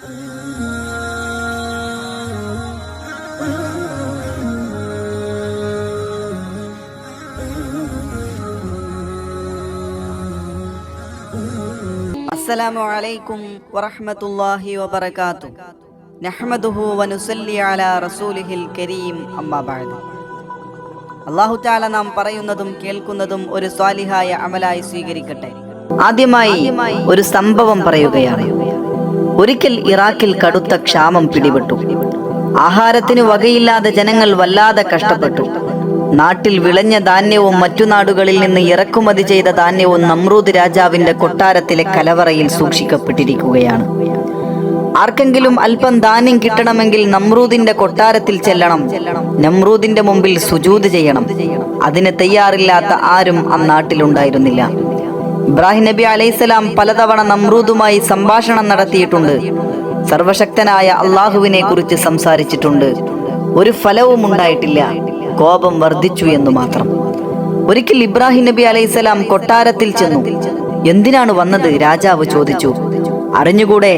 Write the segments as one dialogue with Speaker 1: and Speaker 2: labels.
Speaker 1: അസ്സലാമു അലൈക്കും വറഹ്മത്തുള്ളാഹി വബറകാത്തു. നഹ്മദുഹു വനുസല്ലി അലാ റസൂലിഹിൽ കരീം. അമ്മാ ബഅദ്. അല്ലാഹു തആല നാം പറയുന്നതും കേൾക്കുന്നതും ഒരു സ്വാലിഹായ അമലായി സ്വീകരിക്കട്ടെ. ആദ്യമായി ഒരു സംഭവം പറയുകയാണ്. ഒരിക്കൽ ഇറാഖിൽ കടുത്ത ക്ഷാമം പിടിപെട്ടു. ആഹാരത്തിന് വകയില്ലാതെ ജനങ്ങൾ വല്ലാതെ കഷ്ടപ്പെട്ടു. നാട്ടിൽ വിളഞ്ഞ ധാന്യവും മറ്റു നാടുകളിൽ നിന്ന് ഇറക്കുമതി ചെയ്ത ധാന്യവും നമ്രൂദ് രാജാവിന്റെ കൊട്ടാരത്തിലെ കലവറയിൽ സൂക്ഷിക്കപ്പെട്ടിരിക്കുകയാണ്. ആർക്കെങ്കിലും അല്പം ധാന്യം കിട്ടണമെങ്കിൽ നമ്രൂദിന്റെ കൊട്ടാരത്തിൽ ചെല്ലണം. നമ്രൂദിന്റെ മുമ്പിൽ സുജൂത് ചെയ്യണം. അതിന് തയ്യാറില്ലാത്ത ആരും അന്നാട്ടിലുണ്ടായിരുന്നില്ല. നാട്ടിലുണ്ടായിരുന്നില്ല ഇബ്രാഹിം നബി അലൈഹിസ്സലാം പലതവണ നമ്രൂദുമായി സംഭാഷണം നടത്തിയിട്ടുണ്ട്. സർവശക്തനായ അള്ളാഹുവിനെ കുറിച്ച് സംസാരിച്ചിട്ടുണ്ട്. ഒരു ഫലവും ഉണ്ടായിട്ടില്ല. കോപം വർദ്ധിച്ചു എന്ന് മാത്രം. ഒരിക്കൽ ഇബ്രാഹിം നബി അലൈഹിസ്സലാം കൊട്ടാരത്തിൽ ചെന്നു. എന്തിനാണ് വന്നത്? രാജാവ് ചോദിച്ചു. അറിഞ്ഞുകൂടെ?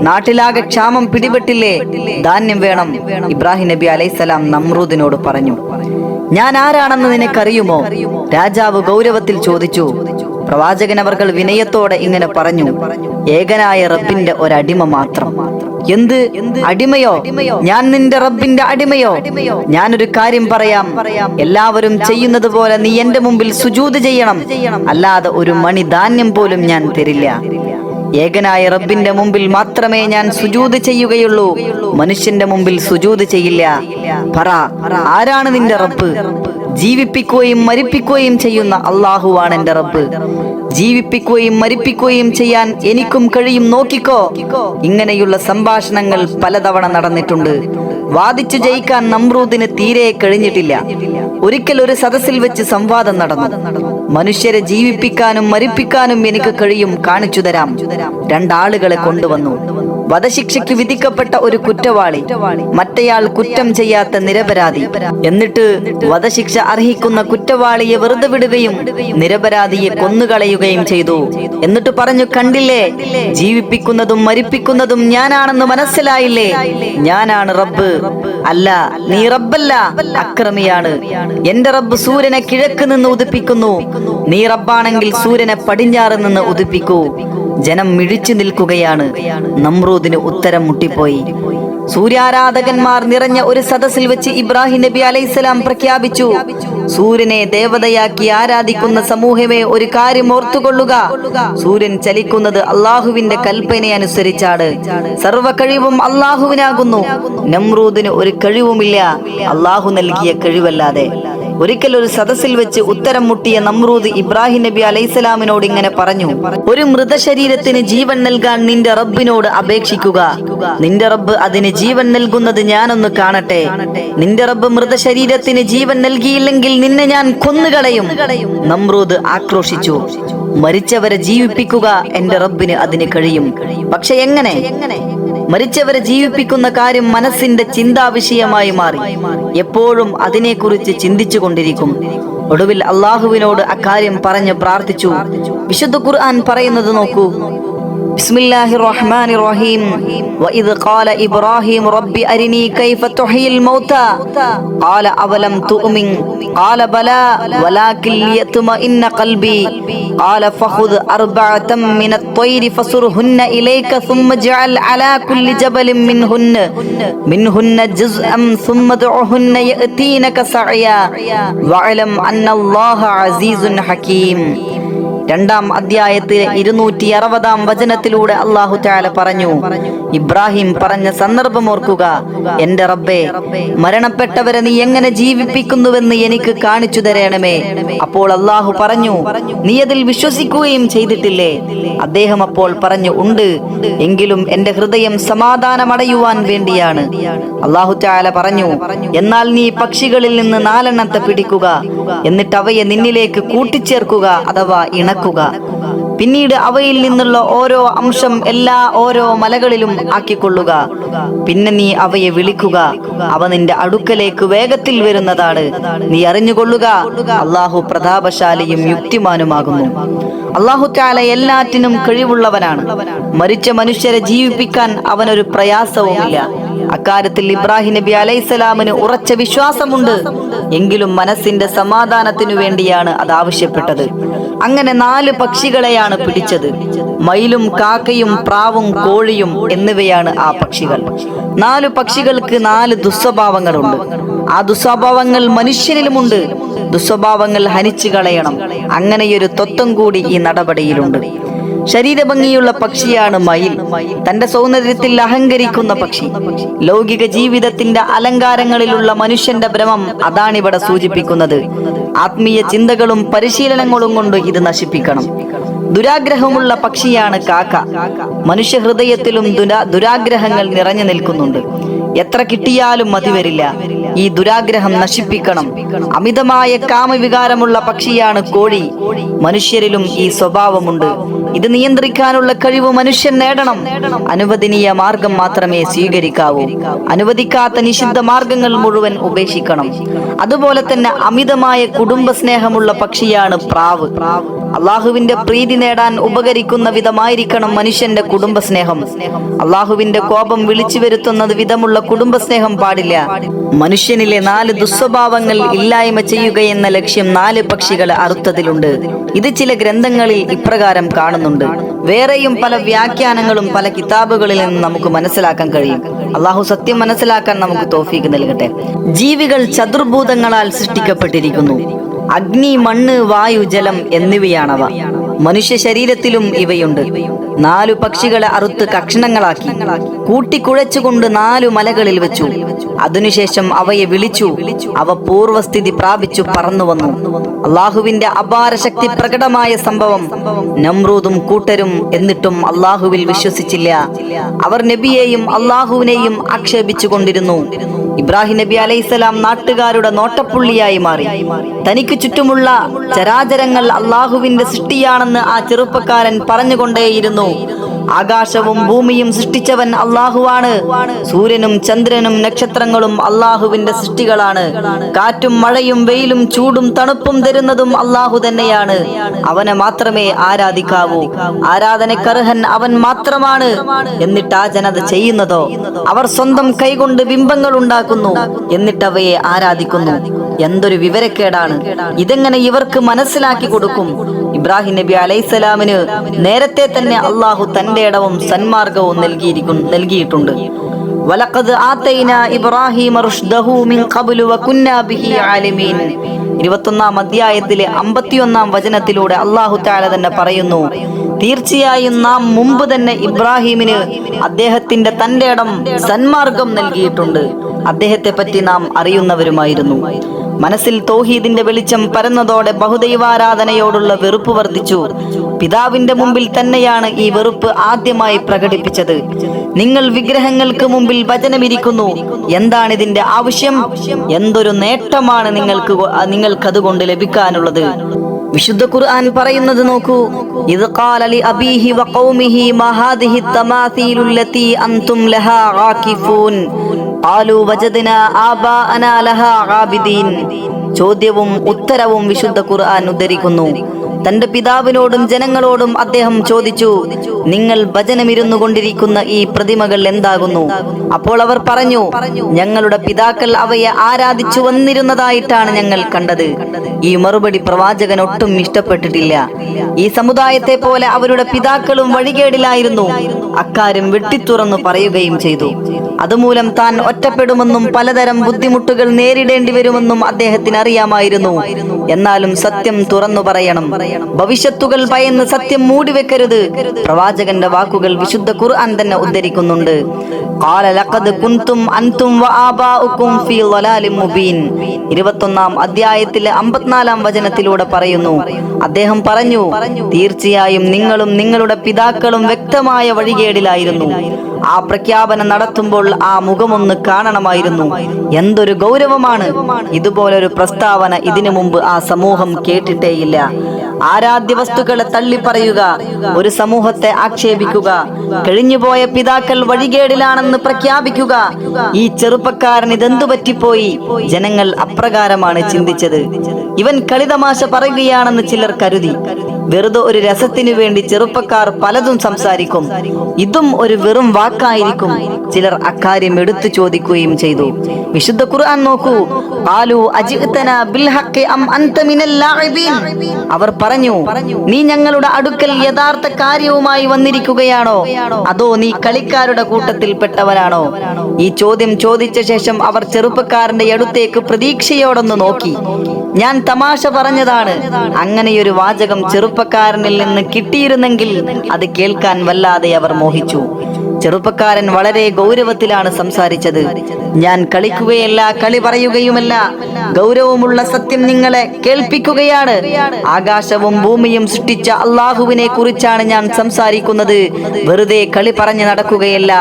Speaker 1: നാട്ടിലാകെ ക്ഷാമം പിടിപെട്ടില്ലേ? ധാന്യം വേണം. ഇബ്രാഹിം നബി അലൈഹിസ്സലാം നമ്രൂദിനോട് പറഞ്ഞു. ഞാൻ ആരാണെന്ന് നിനക്കറിയുമോ? രാജാവ് ഗൗരവത്തിൽ ചോദിച്ചു. പ്രവാചകൻ അവർകൾ വിനയത്തോടെ ഇങ്ങനെ പറഞ്ഞു ഏകനായ റബ്ബിന്റെ ഒരടിമ മാത്രം. എന്ത്? അടിമയോ? ഞാൻ നിന്റെ റബ്ബിന്റെ അടിമയോ? ഞാനൊരു കാര്യം പറയാം. എല്ലാവരും ചെയ്യുന്നത് പോലെ നീ എന്റെ മുമ്പിൽ സുജൂത് ചെയ്യണം. അല്ലാതെ ഒരു മണി ധാന്യം പോലും ഞാൻ തരില്ല. ഏകനായ റബ്ബിന്റെ മുമ്പിൽ മാത്രമേ ഞാൻ സുജൂത് ചെയ്യുകയുള്ളൂ. മനുഷ്യന്റെ മുമ്പിൽ സുജൂത് ചെയ്യില്ല. പറ ആരാണ് നിന്റെ റബ്ബ്? ജീവിപ്പിക്കുകയും മരിപ്പിക്കുകയും ചെയ്യുന്ന അള്ളാഹുവാണ് എന്റെ റബ്ബ്. ജീവിപ്പിക്കുകയും മരിപ്പിക്കുകയും ചെയ്യാൻ എനിക്കും കഴിയും. നോക്കിക്കോ ഇങ്ങനെയുള്ള സംഭാഷണങ്ങൾ പലതവണ നടന്നിട്ടുണ്ട്. വാദിച്ചു ജയിക്കാൻ നമ്രൂദിന് തീരെ കഴിഞ്ഞിട്ടില്ല. ഒരിക്കൽ ഒരു സദസ്സിൽ വെച്ച് സംവാദം നടന്നു. മനുഷ്യരെ ജീവിപ്പിക്കാനും മരിപ്പിക്കാനും എനിക്ക് കഴിയും. കാണിച്ചു തരാം. രണ്ടാളുകളെ കൊണ്ടുവന്നു. വധശിക്ഷയ്ക്ക് വിധിക്കപ്പെട്ട ഒരു കുറ്റവാളി. മറ്റേയാൾ കുറ്റം ചെയ്യാത്ത നിരപരാധി. എന്നിട്ട് വധശിക്ഷ അർഹിക്കുന്ന കുറ്റവാളിയെ വെറുതെ വിടുകയും നിരപരാധിയെ കൊന്നുകളയുകയും ചെയ്തു. എന്നിട്ട് പറഞ്ഞു കണ്ടില്ലേ? ജീവിപ്പിക്കുന്നതും മരിപ്പിക്കുന്നതും ഞാനാണെന്ന് മനസ്സിലായില്ലേ? ഞാനാണ് റബ്ബ്. അല്ല നീ റബ്ബല്ല. അക്രമിയാണ്. എന്റെ റബ്ബ് സൂര്യനെ കിഴക്ക് നിന്ന് ഉദിപ്പിക്കുന്നു. നീ റബ്ബാണെങ്കിൽ സൂര്യനെ പടിഞ്ഞാറ് നിന്ന് ഉദിപ്പിക്കൂ. ജനം മിഴിച്ചു നിൽക്കുകയാണ്. നമ്രൂദിന് ഉത്തരം മുട്ടിപ്പോയി. സൂര്യാരാധകന്മാർ നിറഞ്ഞ ഒരു സദസ്സിൽ വെച്ച് ഇബ്രാഹിം നബി അലൈഹിസ്സലാം പ്രഖ്യാപിച്ചു. സൂര്യനെ ദേവതയാക്കി ആരാധിക്കുന്ന സമൂഹമേ ഒരു കാര്യം ഓർത്തുകൊള്ളുക. സൂര്യൻ ചലിക്കുന്നത് അള്ളാഹുവിന്റെ കൽപ്പന അനുസരിച്ചാണ്. സർവ കഴിവും അള്ളാഹുവിനാകുന്നു. നമ്രൂദിന് ഒരു കഴിവുമില്ല. അള്ളാഹു നൽകിയ കഴിവല്ലാതെ. ഒരിക്കൽ ഒരു സദസ്സിൽ വെച്ച് ഉത്തരം മുട്ടിയ നമ്രൂദ് ഇബ്രാഹിം നബി അലൈഹിസ്സലാമിനോട് ഇങ്ങനെ പറഞ്ഞു ഒരു മൃതശരീരത്തിന് ജീവൻ നൽകാൻ നിന്റെ റബ്ബിനോട് അപേക്ഷിക്കുക. നിന്റെ റബ്ബ് അതിന് ജീവൻ നൽകുന്നത് ഞാനൊന്ന് കാണട്ടെ. നിന്റെ റബ്ബ് മൃതശരീരത്തിന് ജീവൻ നൽകിയില്ലെങ്കിൽ നിന്നെ ഞാൻ കൊന്നുകളയും. നമ്രൂദ് ആക്രോശിച്ചു മരിച്ചവരെ ജീവിപ്പിക്കുക എന്റെ റബ്ബിന് അതിന് കഴിയും. പക്ഷെ എങ്ങനെ? മരിച്ചവരെ ജീവിപ്പിക്കുന്ന കാര്യം മനസ്സിന്റെ ചിന്താ വിഷയമായി മാറി. എപ്പോഴും അതിനെക്കുറിച്ച് ചിന്തിച്ചു കൊണ്ടിരിക്കും ഒടുവിൽ അള്ളാഹുവിനോട് അക്കാര്യം പറഞ്ഞു പ്രാർത്ഥിച്ചു. വിശുദ്ധ ഖുർആൻ പറയുന്നത് നോക്കൂ. بسم الله الرحمن الرحيم. وإذ قال إبراهيم رب أرني كيف تحيي الموتى؟ قال أولم تؤمن؟ قال بلى ولكن ليطمئن قلبي. قال فخذ أربعة من الطير فصرهن إليك ثم اجعل على كل جبل منهن. منهن جزءا ثم ادعهن يأتينك سعيا. واعلم أن الله عزيز حكيم. രണ്ടാം അധ്യായത്തിലെ ഇരുന്നൂറ്റി അറുപതാം വചനത്തിലൂടെ അള്ളാഹു ചാല പറഞ്ഞു ഇബ്രാഹിം പറഞ്ഞ സന്ദർഭം ഓർക്കുക എന്റെ റബ്ബേ മരണപ്പെട്ടവരെ നീ എങ്ങനെ ജീവിപ്പിക്കുന്നുവെന്ന് എനിക്ക് കാണിച്ചു തരണമേ. അപ്പോൾ അള്ളാഹു പറഞ്ഞു നീ അതിൽ വിശ്വസിക്കുകയും ചെയ്തിട്ടില്ലേ? അദ്ദേഹം അപ്പോൾ പറഞ്ഞു ഉണ്ട് എങ്കിലും എന്റെ ഹൃദയം സമാധാനമടയുവാൻ വേണ്ടിയാണ്. അള്ളാഹു ചാല പറഞ്ഞു എന്നാൽ നീ പക്ഷികളിൽ നിന്ന് നാലെണ്ണത്തെ പിടിക്കുക എന്നിട്ട് അവയെ നിന്നിലേക്ക് കൂട്ടിച്ചേർക്കുക അഥവാ ഇണക്കുക പിന്നീട് അവയിൽ നിന്നുള്ള ഓരോ അംശം എല്ലാ ഓരോ മലകളിലും ആക്കിക്കൊള്ളുക. പിന്നെ നീ അവയെ വിളിക്കുക. അവ നിന്റെ അടുക്കലേക്ക് വേഗത്തിൽ വരുന്നതാണ്. നീ അറിഞ്ഞുകൊള്ളുക അള്ളാഹു പ്രതാപശാലിയും യുക്തിമാനുമാകുന്നു. അള്ളാഹു താല എല്ലാറ്റിനും കഴിവുള്ളവനാണ്. മരിച്ച മനുഷ്യരെ ജീവിപ്പിക്കാൻ അവനൊരു പ്രയാസവുമില്ല. അക്കാര്യത്തിൽ ഇബ്രാഹിം നബി അലൈഹിസ്സലാമിന് ഉറച്ച വിശ്വാസമുണ്ട്. എങ്കിലും മനസ്സിന്റെ സമാധാനത്തിനു വേണ്ടിയാണ് അത് ആവശ്യപ്പെട്ടത്. അങ്ങനെ നാല് പക്ഷികളെയാണ് പിടിച്ചത്. മയിലും കാക്കയും പ്രാവും കോഴിയും എന്നിവയാണ് ആ പക്ഷികൾ. നാല് പക്ഷികൾക്ക് നാല് ദുസ്വഭാവങ്ങളുണ്ട്. ആ ദുസ്വഭാവങ്ങൾ മനുഷ്യനിലുമുണ്ട്. ദുസ്വഭാവങ്ങൾ ഹനിച്ചു കളയണം. അങ്ങനെയൊരു തത്വം കൂടി ഈ നടപടിയിലുണ്ട്. ശരീരഭംഗിയുള്ള പക്ഷിയാണ് മയിൽ. തന്റെ സൗന്ദര്യത്തിൽ അഹങ്കരിക്കുന്ന പക്ഷി. ലൗകിക ജീവിതത്തിന്റെ അലങ്കാരങ്ങളിലുള്ള മനുഷ്യന്റെ ഭ്രമം അതാണിവിടെ സൂചിപ്പിക്കുന്നത്. ആത്മീയ ചിന്തകളും പരിശീലനങ്ങളും കൊണ്ട് ഇത് നശിപ്പിക്കണം. ദുരാഗ്രഹമുള്ള പക്ഷിയാണ് കാക്ക. മനുഷ്യ ഹൃദയത്തിലും ദുരാ ദുരാഗ്രഹങ്ങൾ നിറഞ്ഞു നിൽക്കുന്നുണ്ട്. എത്ര കിട്ടിയാലും മതി വരില്ല. ഈ ദുരാഗ്രഹം നശിപ്പിക്കണം. അമിതമായ കാമവികാരമുള്ള പക്ഷിയാണ് കോഴി. മനുഷ്യരിലും ഈ സ്വഭാവമുണ്ട്. ഇത് നിയന്ത്രിക്കാനുള്ള കഴിവ് മനുഷ്യൻ നേടണം. അനുവദനീയ മാർഗം മാത്രമേ സ്വീകരിക്കാവൂ. അനുവദിക്കാത്ത നിഷിദ്ധ മാർഗങ്ങൾ മുഴുവൻ ഉപേക്ഷിക്കണം. അതുപോലെ തന്നെ അമിതമായ കുടുംബ സ്നേഹമുള്ള പക്ഷിയാണ് പ്രാവ്. അള്ളാഹുവിന്റെ പ്രീതി നേടാൻ ഉപകരിക്കുന്ന വിധമായിരിക്കണം മനുഷ്യന്റെ കുടുംബ സ്നേഹം അള്ളാഹുവിന്റെ കോപം വിളിച്ചു വരുത്തുന്നത് വിധമുള്ള കുടുംബ സ്നേഹം പാടില്ല. മനുഷ്യനിലെ നാല് ദുസ്വഭാവങ്ങൾ ഇല്ലായ്മ ചെയ്യുക എന്ന ലക്ഷ്യം നാല് പക്ഷികൾ അറുത്തതിലുണ്ട്. ഇത് ചില ഗ്രന്ഥങ്ങളിൽ ഇപ്രകാരം കാണുന്നുണ്ട്. വേറെയും പല വ്യാഖ്യാനങ്ങളും പല കിതാബുകളിൽ നിന്ന് നമുക്ക് മനസ്സിലാക്കാൻ കഴിയും. അള്ളാഹു സത്യം മനസ്സിലാക്കാൻ നമുക്ക് തോഫീക്ക് നൽകട്ടെ. ജീവികൾ ചതുർഭൂതങ്ങളാൽ സൃഷ്ടിക്കപ്പെട്ടിരിക്കുന്നു. അഗ്നി മണ്ണ് വായു ജലം എന്നിവയാണവ. മനുഷ്യ ശരീരത്തിലും ഇവയുണ്ട്. നാലു പക്ഷികളെ അറുത്ത് കക്ഷണങ്ങളാക്കി. കൂട്ടിക്കുഴച്ചുകൊണ്ട് നാലു മലകളിൽ വെച്ചു. അതിനുശേഷം അവയെ വിളിച്ചു. അവ പൂർവസ്ഥിതി പ്രാപിച്ചു പറന്നു വന്നു. അള്ളാഹുവിന്റെ അപാര ശക്തി പ്രകടമായ സംഭവം നമ്രൂദും കൂട്ടരും എന്നിട്ടും അള്ളാഹുവിൽ വിശ്വസിച്ചില്ല. അവർ നബിയെയും അള്ളാഹുവിനെയും ആക്ഷേപിച്ചു കൊണ്ടിരുന്നു ഇബ്രാഹിം നബി അലൈഹിസ്സലാം നാട്ടുകാരുടെ നോട്ടപ്പുള്ളിയായി മാറി. തനിക്ക് ചുറ്റുമുള്ള ചരാചരങ്ങൾ അള്ളാഹുവിന്റെ സൃഷ്ടിയാണെന്ന് ആ ചെറുപ്പക്കാരൻ പറഞ്ഞുകൊണ്ടേയിരുന്നു. ആകാശവും ഭൂമിയും സൃഷ്ടിച്ചവൻ അള്ളാഹുവാണ്. സൂര്യനും ചന്ദ്രനും നക്ഷത്രങ്ങളും അള്ളാഹുവിന്റെ സൃഷ്ടികളാണ്. കാറ്റും മഴയും വെയിലും ചൂടും തണുപ്പും തരുന്നതും അള്ളാഹു തന്നെയാണ്. അവനെ മാത്രമേ ആരാധിക്കാവൂ. ആരാധനക്കർഹൻ അവൻ മാത്രമാണ് എന്നിട്ട് ആ ജനത ചെയ്യുന്നതോ? അവർ സ്വന്തം കൈകൊണ്ട് ബിംബങ്ങൾ ഉണ്ടാക്കുന്നു എന്നിട്ട് അവയെ ആരാധിക്കുന്നു. എന്തൊരു വിവരക്കേടാണ്. ഇതെങ്ങനെ ഇവർക്ക് മനസ്സിലാക്കി കൊടുക്കും? ഇബ്രാഹിം നബി അലൈസലാമിന് നേരത്തെ തന്നെ അള്ളാഹു തന്റെ ഇടവും സന്മാർഗവും നൽകിയിരിക്കും നൽകിയിട്ടുണ്ട്. വലഖദ് ആത്തൈന ഇബ്രാഹിം മിൻ ഖബ്ലു വകുന്നാ ബിഹി ആലിമീൻ. ഇരുപത്തൊന്നാം അധ്യായത്തിലെ അമ്പത്തിയൊന്നാം വചനത്തിലൂടെ അള്ളാഹു താല തന്നെ പറയുന്നു തീർച്ചയായും നാം മുമ്പ് തന്നെ ഇബ്രാഹിമിന് അദ്ദേഹത്തിന്റെ തന്റെ ഇടം സന്മാർഗം നൽകിയിട്ടുണ്ട്. അദ്ദേഹത്തെ പറ്റി നാം അറിയുന്നവരുമായിരുന്നു. മനസ്സിൽ തോഹീദിന്റെ വെളിച്ചം പരന്നതോടെ ബഹുദൈവാരാധനയോടുള്ള വെറുപ്പ് വർദ്ധിച്ചു. പിതാവിന്റെ മുമ്പിൽ തന്നെയാണ് ഈ വെറുപ്പ് ആദ്യമായി പ്രകടിപ്പിച്ചത്. നിങ്ങൾ വിഗ്രഹങ്ങൾക്ക് മുമ്പിൽ വചനമിരിക്കുന്നു. എന്താണ് ഇതിന്റെ ആവശ്യം? എന്തൊരു നേട്ടമാണ് നിങ്ങൾക്ക് നിങ്ങൾക്കതുകൊണ്ട് ലഭിക്കാനുള്ളത്. വിശുദ്ധ ഖുർആൻ പറയുന്നത് നോക്കൂ. ഇത് ഖാല ലി അബീഹി വഖൗമിഹി മാ ഹാദിഹി തമാസീലു ലത്തി അൻതും ലഹാ ആകിഫൂൻ ഖാലു വജദ്നാ ആബാഅനാ ലഹാ ആബിദീൻ ചോദ്യവും ഉത്തരവും വിശുദ്ധ ഖുർആൻ ഉദ്ധരിക്കുന്നു. തന്റെ പിതാവിനോടും ജനങ്ങളോടും അദ്ദേഹം ചോദിച്ചു നിങ്ങൾ ഭജനമിരുന്നു കൊണ്ടിരിക്കുന്ന ഈ പ്രതിമകൾ എന്താകുന്നു? അപ്പോൾ അവർ പറഞ്ഞു ഞങ്ങളുടെ പിതാക്കൾ അവയെ ആരാധിച്ചു വന്നിരുന്നതായിട്ടാണ് ഞങ്ങൾ കണ്ടത്. ഈ മറുപടി പ്രവാചകൻ ഒട്ടും ഇഷ്ടപ്പെട്ടിട്ടില്ല. ഈ സമുദായത്തെ പോലെ അവരുടെ പിതാക്കളും വഴികേടിലായിരുന്നു. അക്കാര്യം വെട്ടിത്തുറന്നു പറയുകയും ചെയ്തു. അതുമൂലം താൻ ഒറ്റപ്പെടുമെന്നും പലതരം ബുദ്ധിമുട്ടുകൾ നേരിടേണ്ടി വരുമെന്നും അദ്ദേഹത്തിന് അറിയാമായിരുന്നു. എന്നാലും സത്യം തുറന്നു പറയണം. ഭവിഷ്യത്തുകൾ ഭയന്ന് സത്യം മൂടിവെക്കരുത്. പ്രവാചകന്റെ വാക്കുകൾ വിശുദ്ധ ഖുർആൻ തന്നെ ഉദ്ധരിക്കുന്നുണ്ട്. ഇരുപത്തൊന്നാം അധ്യായത്തിലെ അമ്പത്തിനാലാം വചനത്തിലൂടെ പറയുന്നു അദ്ദേഹം പറഞ്ഞു തീർച്ചയായും നിങ്ങളും നിങ്ങളുടെ പിതാക്കളും വ്യക്തമായ വഴികേടിലായിരുന്നു. ആ പ്രഖ്യാപനം നടത്തുമ്പോൾ ആ മുഖമൊന്ന് കാണണമായിരുന്നു. എന്തൊരു ഗൗരവമാണ്. ഇതുപോലൊരു പ്രസ്താവന ഇതിനു മുമ്പ് ആ സമൂഹം കേട്ടിട്ടേയില്ല. ആരാധ്യ വസ്തുക്കളെ തള്ളിപ്പറയുക ഒരു സമൂഹത്തെ ആക്ഷേപിക്കുക കഴിഞ്ഞുപോയ പിതാക്കൾ വഴികേടിലാണെന്ന് പ്രഖ്യാപിക്കുക. ഈ ചെറുപ്പക്കാരൻ ഇതെന്തു പറ്റിപ്പോയി? ജനങ്ങൾ അപ്രകാരമാണ് ചിന്തിച്ചത്. ഇവൻ കളിതമാശ പറയുകയാണെന്ന് ചിലർ കരുതി. വെറുതെ ഒരു രസത്തിനു വേണ്ടി ചെറുപ്പക്കാർ പലതും സംസാരിക്കും. ഇതും ഒരു വെറും വാക്കായിരിക്കും. ചിലർ അക്കാര്യം എടുത്തു ചോദിക്കുകയും ചെയ്തു. വിശുദ്ധ ഖുർആൻ നോക്കൂ. അവർ പറഞ്ഞു നീ ഞങ്ങളുടെ അടുക്കൽ യഥാർത്ഥ കാര്യവുമായി വന്നിരിക്കുകയാണോ? അതോ നീ കളിക്കാരുടെ കൂട്ടത്തിൽപ്പെട്ടവരാണോ? ഈ ചോദ്യം ചോദിച്ച ശേഷം അവർ ചെറുപ്പക്കാരന്റെ അടുത്തേക്ക് പ്രതീക്ഷയോടൊന്ന് നോക്കി. ഞാൻ തമാശ പറഞ്ഞതാണ്. അങ്ങനെയൊരു വാചകം ചെറുപ്പക്കാരനിൽ നിന്ന് കിട്ടിയിരുന്നെങ്കിൽ അത് കേൾക്കാൻ വല്ലാതെ അവർ മോഹിച്ചു. ചെറുപ്പക്കാരൻ വളരെ ഗൗരവത്തിലാണ് സംസാരിച്ചത്. ഞാൻ കളിക്കുകയല്ല കളി പറയുകയുമല്ല. ഗൗരവമുള്ള സത്യം നിങ്ങളെ കേൾപ്പിക്കുകയാണ്. ആകാശവും ഭൂമിയും സൃഷ്ടിച്ച അള്ളാഹുവിനെ കുറിച്ചാണ് ഞാൻ സംസാരിക്കുന്നത്. വെറുതെ കളി പറഞ്ഞു നടക്കുകയല്ല.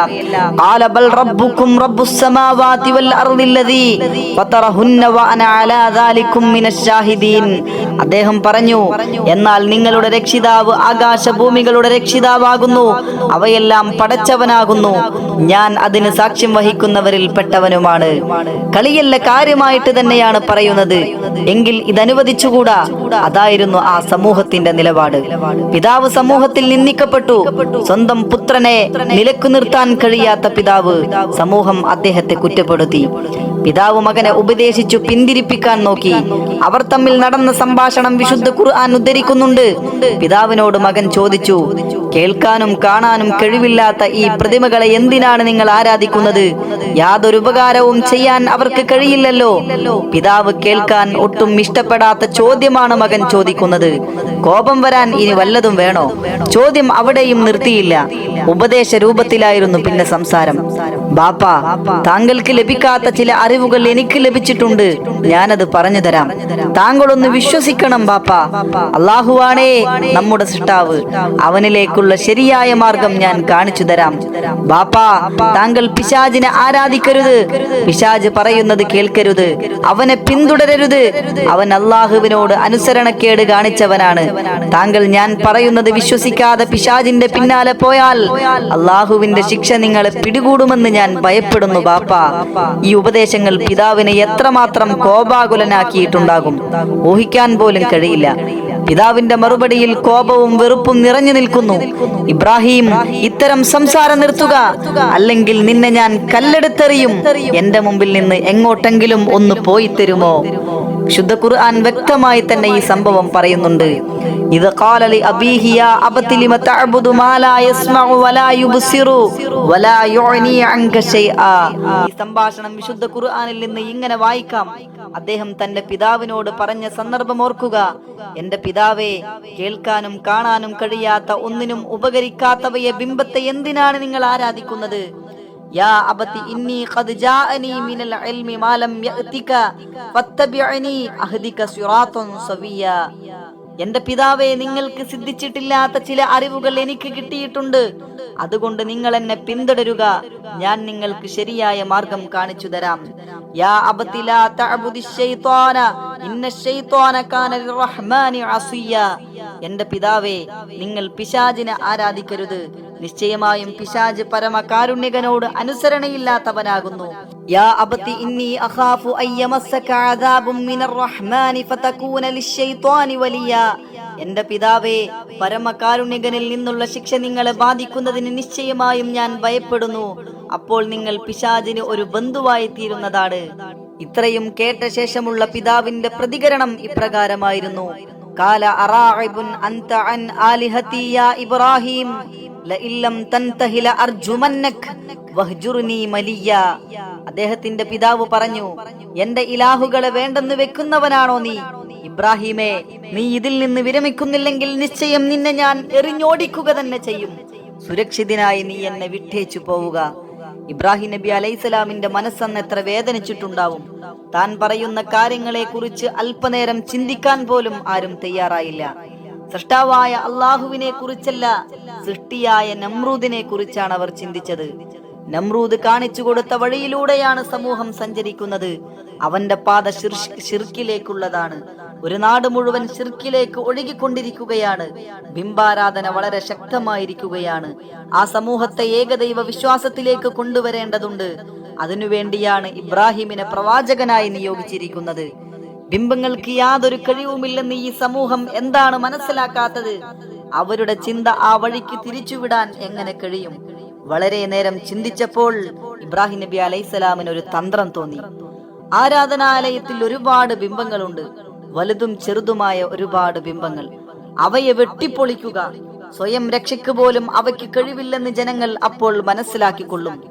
Speaker 1: അദ്ദേഹം പറഞ്ഞു എന്നാൽ നിങ്ങളുടെ രക്ഷിതാവ് ആകാശഭൂമികളുടെ രക്ഷിതാവാകുന്നു. അവയെല്ലാം പടച്ചവൻ പടച്ചവനാകുന്നു ഞാൻ അതിന് സാക്ഷ്യം വഹിക്കുന്നവരിൽ പെട്ടവനുമാണ്. കളിയല്ല കാര്യമായിട്ട് തന്നെയാണ് പറയുന്നത്. എങ്കിൽ ഇതനുവദിച്ചുകൂടാ? അതായിരുന്നു ആ സമൂഹത്തിന്റെ നിലപാട്. പിതാവ് സമൂഹത്തിൽ നിന്ദിക്കപ്പെട്ടു. സ്വന്തം പുത്രനെ നിലക്കു നിർത്താൻ കഴിയാത്ത പിതാവ് സമൂഹം അദ്ദേഹത്തെ കുറ്റപ്പെടുത്തി. പിതാവ് മകനെ ഉപദേശിച്ചു പിന്തിരിപ്പിക്കാൻ നോക്കി. അവർ തമ്മിൽ നടന്ന സംഭാഷണം വിശുദ്ധ ഖുർആൻ ഉദ്ധരിക്കുന്നുണ്ട്. പിതാവിനോട് മകൻ ചോദിച്ചു കേൾക്കാനും കാണാനും കഴിവില്ലാത്ത ഈ പ്രതിമകളെ എന്തിനാണ് നിങ്ങൾ ആരാധിക്കുന്നത്? യാതൊരു ഉപകാരവും ചെയ്യാൻ അവർക്ക് കഴിയില്ലല്ലോ. പിതാവ് കേൾക്കാൻ ഒട്ടും ഇഷ്ടപ്പെടാത്ത ചോദ്യമാണ് മകൻ ചോദിക്കുന്നത്. കോപം വരാൻ ഇനി വല്ലതും വേണോ? ചോദ്യം അവിടെയും നിർത്തിയില്ല. ഉപദേശ രൂപത്തിലായിരുന്നു പിന്നെ സംസാരം. ബാപ്പ താങ്കൾക്ക് ലഭിക്കാത്ത ചില അറിവുകൾ എനിക്ക് ലഭിച്ചിട്ടുണ്ട്. ഞാനത് പറഞ്ഞു തരാം. താങ്കളൊന്ന് വിശ്വസിക്കണം ബാപ്പ. അള്ളാഹുവാണേ നമ്മുടെ സൃഷ്ടാവ്. അവനിലേക്കുള്ള ശരിയായ മാർഗം ഞാൻ കാണിച്ചു തരാം. ബാപ്പ താങ്കൾ പിശാജിനെ ആരാധിക്കരുത്. പിശാജ് പറയുന്നത് കേൾക്കരുത്. അവനെ പിന്തുടരരുത്. അവൻ അള്ളാഹുവിനോട് അനുസരണക്കേട് കാണിച്ചവനാണ്. താങ്കൾ ഞാൻ പറയുന്നത് വിശ്വസിക്കാതെ പിശാജിന്റെ പിന്നാലെ പോയാൽ അള്ളാഹുവിന്റെ ശിക്ഷ നിങ്ങളെ പിടികൂടുമെന്ന് ഞാൻ ഭയപ്പെടുന്നു ബാപ്പ. ഈ ഉപദേശങ്ങൾ പിതാവിനെ എത്രമാത്രം കോപാകുലനാക്കിയിട്ടുണ്ടാകും? ഊഹിക്കാൻ പോലും കഴിയില്ല. പിതാവിന്റെ മറുപടിയിൽ കോപവും വെറുപ്പും നിറഞ്ഞു നിൽക്കുന്നു. ഇബ്രാഹിം ഇത്തരം സംസാരം നിർത്തുക. അല്ലെങ്കിൽ നിന്നെ ഞാൻ കല്ലെടുത്തെറിയും. എന്റെ മുമ്പിൽ നിന്ന് എങ്ങോട്ടെങ്കിലും ഒന്ന് പോയി തരുമോ? ശുദ്ധ ഖുർആൻ വ്യക്തമായി തന്നെ ഈ സംഭവം പറയുന്നുണ്ട്. ഇത് ഖാലലി അബീഹിയ യാ അബതി ലിമ തഅബുദു മാ ലാ യസ്മഉ വലാ യുബ്സിറു വലാ യുഅനി അൻക ശൈആ. ഈ സംഭാഷണം വിശുദ്ധ ഖുർആനിൽ നിന്ന് ഇങ്ങനെ വായിക്കാം. അദ്ദേഹം തന്റെ പിതാവിനോട് പറഞ്ഞ സന്ദർഭം ഓർക്കുക. എന്റെ പിതാവേ കേൾക്കാനും കാണാനും കഴിയാത്ത ഒന്നിനും ഉപകരിക്കാത്തവയെ ബിംബത്തെ എന്തിനാണ് നിങ്ങൾ ആരാധിക്കുന്നത്? ഇന്നി قد جاءني من العلم ما لم صراطا سويا എന്റെ പിതാവെ നിങ്ങൾക്ക് സിദ്ധിച്ചിട്ടില്ലാത്ത ചില അറിവുകൾ എനിക്ക് കിട്ടിയിട്ടുണ്ട്. അതുകൊണ്ട് നിങ്ങൾ എന്നെ പിന്തുടരുക. ഞാൻ നിങ്ങൾക്ക് ശരിയായ മാർഗം കാണിച്ചു തരാം. എന്റെ പിതാവേ നിങ്ങൾ പിശാചിനെ ആരാധിക്കരുത്. നിശ്ചയമായും പിശാജ് പരമ കാരുണ്യകനോട് അനുസരണയില്ലാത്തവനാകുന്നു. യാ ഇന്നി അഖാഫു മിനർ റഹ്മാനി ഫതകൂന വലിയ. എന്റെ പിതാവേ പരമകാരുണ്യകനിൽ നിന്നുള്ള ശിക്ഷ നിങ്ങളെ ബാധിക്കുന്നതിന് നിശ്ചയമായും ഞാൻ ഭയപ്പെടുന്നു. അപ്പോൾ നിങ്ങൾ പിശാജിന് ഒരു ബന്ധുവായി തീരുന്നതാണ് ഇത്രയും കേട്ട ശേഷമുള്ള പിതാവിന്റെ പ്രതികരണം ഇപ്രകാരമായിരുന്നു. കാല أنت عن آلهتي يا إبراهيم لئن لم തൻതഹി لأرجمنك വഹ്ജുർനി മലിയ അദ്ദേഹത്തിന്റെ പിതാവ് പറഞ്ഞു എന്റെ ഇലാഹുകളെ വേണ്ടെന്ന് വെക്കുന്നവനാണോ നീ? ഇബ്രാഹിമേ നീ ഇതിൽ നിന്ന് വിരമിക്കുന്നില്ലെങ്കിൽ നിശ്ചയം നിന്നെ ഞാൻ എറിഞ്ഞോടിക്കുക തന്നെ ചെയ്യും. സുരക്ഷിതനായി നീ എന്നെ വിട്ടേച്ചു പോവുക. ഇബ്രാഹിം നബി അലൈഹിസ്സലാമിന്റെ മനസ്സന്ന് എത്ര വേദനിച്ചിട്ടുണ്ടാവും? താൻ പറയുന്ന കാര്യങ്ങളെ കുറിച്ച് അല്പനേരം ചിന്തിക്കാൻ പോലും ആരും തയ്യാറായില്ല. സൃഷ്ടാവായ അള്ളാഹുവിനെ കുറിച്ചല്ല സൃഷ്ടിയായ നമ്രൂദിനെ കുറിച്ചാണ് അവർ ചിന്തിച്ചത്. നമ്രൂദ് കാണിച്ചു കൊടുത്ത വഴിയിലൂടെയാണ് സമൂഹം സഞ്ചരിക്കുന്നത്. അവന്റെ പാത ശിർക്കിലേക്കുള്ളതാണ്. ഒരു നാട് മുഴുവൻ ശിർക്കിലേക്ക് ഒഴുകിക്കൊണ്ടിരിക്കുകയാണ്. ബിംബാരാധന വളരെ ശക്തമായിരിക്കുകയാണ്. ആ സമൂഹത്തെ ഏകദൈവ വിശ്വാസത്തിലേക്ക് കൊണ്ടുവരേണ്ടതുണ്ട്. അതിനുവേണ്ടിയാണ് ഇബ്രാഹിമിനെ പ്രവാചകനായി നിയോഗിച്ചിരിക്കുന്നത്. ബിംബങ്ങൾക്ക് യാതൊരു കഴിവുമില്ലെന്ന് ഈ സമൂഹം എന്താണ് മനസ്സിലാക്കാത്തത്? അവരുടെ ചിന്ത ആ വഴിക്ക് തിരിച്ചുവിടാൻ എങ്ങനെ കഴിയും? വളരെ നേരം ചിന്തിച്ചപ്പോൾ ഇബ്രാഹിം നബി അലൈഹിസ്സലാമിന് ഒരു തന്ത്രം തോന്നി. ആരാധനാലയത്തിൽ ഒരുപാട് ബിംബങ്ങളുണ്ട്. വലുതും ചെറുതുമായ ഒരുപാട് ബിംബങ്ങൾ. അവയെ വെട്ടിപ്പൊളിക്കുക. സ്വയം രക്ഷയ്ക്ക് പോലും അവയ്ക്ക് കഴിവില്ലെന്ന് ജനങ്ങൾ അപ്പോൾ മനസ്സിലാക്കിക്കൊള്ളും.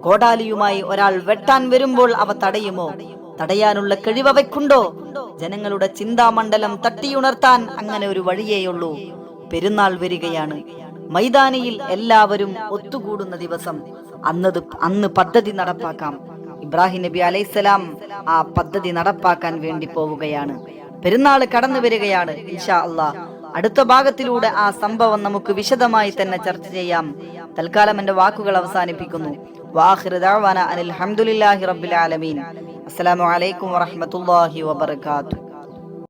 Speaker 1: കോടാലിയുമായി ഒരാൾ വെട്ടാൻ വരുമ്പോൾ അവ തടയുമോ? തടയാനുള്ള കഴിവ് അവയ്ക്കുണ്ടോ? ജനങ്ങളുടെ ചിന്താമണ്ഡലം തട്ടിയുണർത്താൻ അങ്ങനെ ഒരു വഴിയേയുള്ളൂ പെരുന്നാൾ വരികയാണ്. മൈതാനിയിൽ എല്ലാവരും ഒത്തുകൂടുന്ന ദിവസം. അന്നത് അന്ന് പദ്ധതി നടപ്പാക്കാം. ഇബ്രാഹിം നബി അലൈഹിസ്സലാം ആ പദ്ധതി നടപ്പാക്കാൻ വേണ്ടി പോവുകയാണ്. പെരുന്നാൾ കടന്നു വരികയാണ് ഇൻഷാ അള്ളാ അടുത്ത ഭാഗത്തിലൂടെ ആ സംഭവം നമുക്ക് വിശദമായി തന്നെ ചർച്ച ചെയ്യാം. തൽക്കാലം എന്റെ വാക്കുകൾ അവസാനിപ്പിക്കുന്നു. വാഹിർ ദഅവാന അനിൽ ഹംദുലില്ലാഹി റബ്ബിൽ ആലമീൻ. അസ്സലാമു അലൈക്കും വറഹ്മത്തുള്ളാഹി